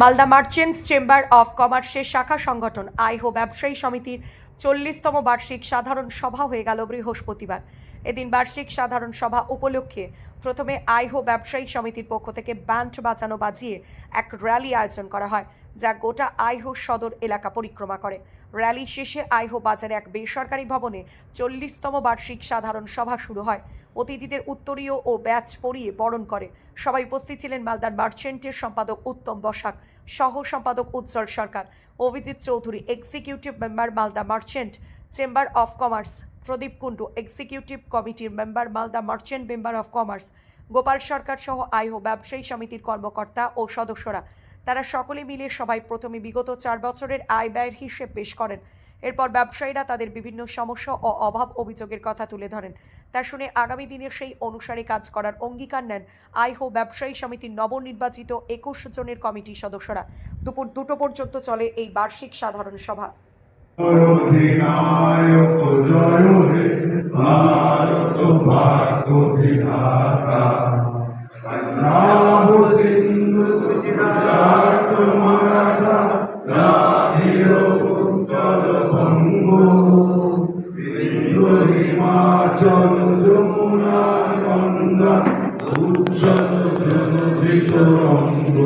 Malda merchants chamber of কমার্সের শাখা সংগঠন, আইহো ব্যবসায়ী সমিতির চল্লিশতম বার্ষিক সাধারণ সভা হয়ে গেল বৃহস্পতিবার। এদিন বার্ষিক সাধারণ সভা উপলক্ষে প্রথমে আইহো ব্যবসায়ী সমিতির পক্ষ থেকে ব্যান্ড বাজানো বাজিয়ে এক র্যালি আয়োজন করা হয়। যা গোটা আইহো সদর এলাকা পরিক্রমা করে। র্যালি শেষে আইহো বাজারে এক বেসরকারি ভবনে চল্লিশতম বার্ষিক সাধারণ সভা শুরু হয়। অতিথিদের উত্তরীয় ও ব্যাচ পরিয়ে বরণ করে। সবাই উপস্থিত ছিলেন মালদার মার্চেন্টের সম্পাদক উত্তম বসাক, সহ সম্পাদক Ujjwal Sarkar, Abhijit Chowdhury executive member Malda merchant, chamber of commerce, Pradip Kundu executive কমিটির member Malda merchant member of commerce Gopal Sarkar সহ আইহো ব্যবসায়ী সমিতির কর্মকর্তা ও সদস্যরা। তারা সকলে মিলে সবাই প্রথমে বিগত চার বছরের আয় ব্যয়ের হিসেব পেশ করেন। এরপর ব্যবসায়ীরা তাদের বিভিন্ন সমস্যা ও অভাব অভিযোগের কথা তুলে ধরেন। তা শুনে আগামী দিনে সেই অনুসারে কাজ করার অঙ্গীকার নেন আইহো ব্যবসায়ী সমিতির নবনির্বাচিত একুশ জনের কমিটির সদস্যরা। দুপুর দুটো পর্যন্ত চলে এই বার্ষিক সাধারণ সভা। ভারত হিমাচল যমুনা গঙ্গা উচ্চল জনহিত রঙ্গ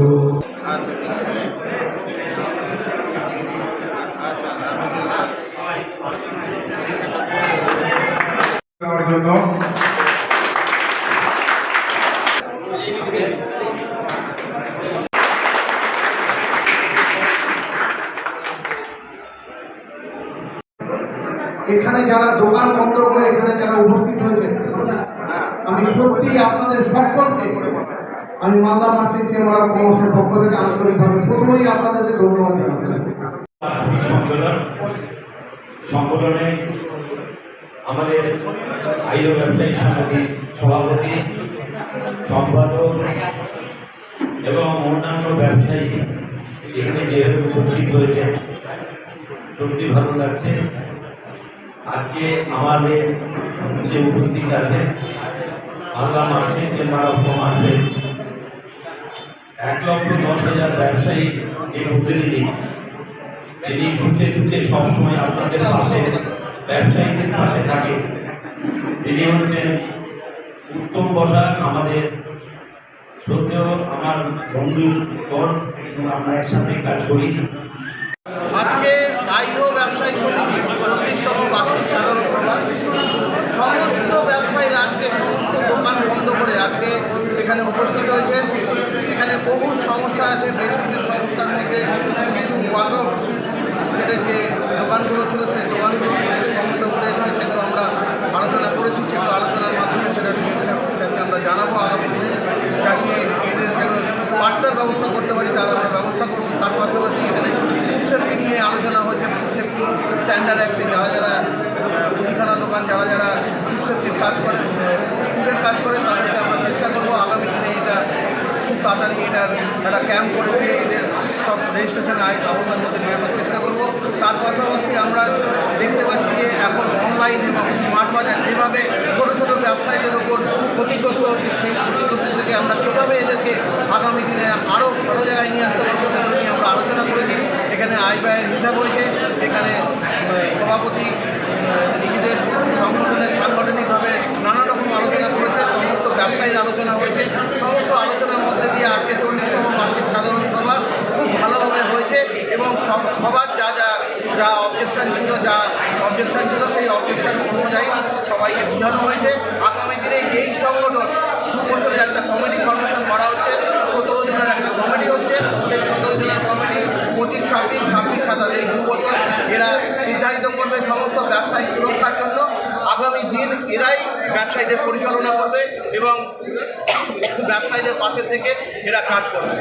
জন্য এখানে যারা দোকান বন্ধ করে এখানে যারা উপস্থিত হয়েছে, আমি সত্যি আপনাদের সকলকে, আমি মালদা মার্চেন্ট চেম্বার অফ কমার্সের পক্ষ থেকে আন্তরিকভাবে প্রথমেই আপনাদেরকে ধন্যবাদ জানাচ্ছি। আমাদের আইও ব্যবসায়ী সমিতির সভাপতি, সম্পাদক এবং অন্যান্য ব্যবসায়ী এখানে যেভাবে উপস্থিত হয়েছে সত্যি ভালো লাগছে। আজকে আমাদের যে উপস্থিত আছে বাংলা মার্চেন্ট চেম্বার অফ কমার্সের এক লক্ষ দশ হাজার ব্যবসায়ী যে প্রতিনিধি তিনি ছুটে ছুটে সবসময় আপনাদের পাশে, ব্যবসায়ীদের পাশে থাকে। তিনি হচ্ছেন উত্তম বসাক আমাদের। সত্যিও আমার বন্ধুর পর এবং আমরা একসাথে কাজ করি। আজকে আইও ব্যবসায়ী সমিতি চল্লিশতম বার্ষিক সাধারণ সভা সমস্ত ব্যবসায়ীরা আজকে সমস্ত দোকান বন্ধ করে আজকে এখানে উপস্থিত হয়েছেন এখানে বহু সমস্যা আছে বেশ কিছু সমস্যার মধ্যে কিছু ওয়াকফ যে দোকানগুলো ছিল, সেই দোকানগুলো সমস্যা উঠে এসেছে, সেগুলো আমরা আলোচনা করেছি, সেগুলো আলোচনার মাধ্যমে সেটা সেটাকে আমরা জানাব আগামী দিনে জানিয়ে এদের যেন পাট্টার ব্যবস্থা করতে পারি, তার আমরা ব্যবস্থা করব, তার পাশাপাশি এখানে ফুড সেফটি নিয়ে আলোচনা হয়েছে ফুড সেফটি স্ট্যান্ডার্ড অ্যাক্টে যারা যারা মুদিখানা দোকান, যারা যারা সেফটির কাজ করে ফুডের কাজ করে তাদেরকে আমরা চেষ্টা করব আগামী দিনে এটা এটার একটা ক্যাম্প করে দিয়ে এদের সব রেজিস্ট্রেশন আওতার মধ্যে নিয়ে আসার চেষ্টা করব। তার পাশাপাশি আমরা দেখতে পাচ্ছি যে এখন অনলাইন এবং স্মার্ট বাজার যেভাবে ছোটো ছোটো ব্যবসায়ীদের ওপর ক্ষতিগ্রস্ত হচ্ছে, সেই ক্ষতিগ্রস্ত থেকে আমরা কীভাবে এদেরকে আগামী দিনে আরও ভালো জায়গায় নিয়ে আসতে পারব সেগুলো নিয়ে আমরা আলোচনা করেছি। এখানে আয় ব্যয়ের হিসাব হয়েছে। এখানে সভাপতি নিজেদের সংগঠনের সাংগঠনিকভাবে নানা রকম আলোচনা করেছে, সমস্ত ব্যবসায়ীর আলোচনা হয়েছে সমস্ত আলোচনার মধ্যে দিয়ে আজকে চল্লিশতম বার্ষিক সাধারণ সভা খুব ভালোভাবে হয়েছে এবং সব সবার যা যা যা অবজেকশন ছিল, যা অবজেকশন ছিল, সেই অবজেকশন অনুযায়ী সবাইকে বোঝানো হয়েছে। আগামী দিনে এই সংগঠন দু বছরের একটা কমিটি ফরমেশন করা হচ্ছে। সতেরো জনের একটা কমিটি হচ্ছে। সেই সতেরো জনের কমিটি পঁচিশ, ছাব্বিশ ছাব্বিশ, সাতাশ, এই দু বছর এরা নির্ধারিত করবে সমস্ত ব্যবসায়ী সুরক্ষার জন্য। আগামী দিন এরাই ব্যবসায়ীদের পরিচালনা করবে এবং ব্যবসায়ীদের পাশে থেকে এরা কাজ করবে।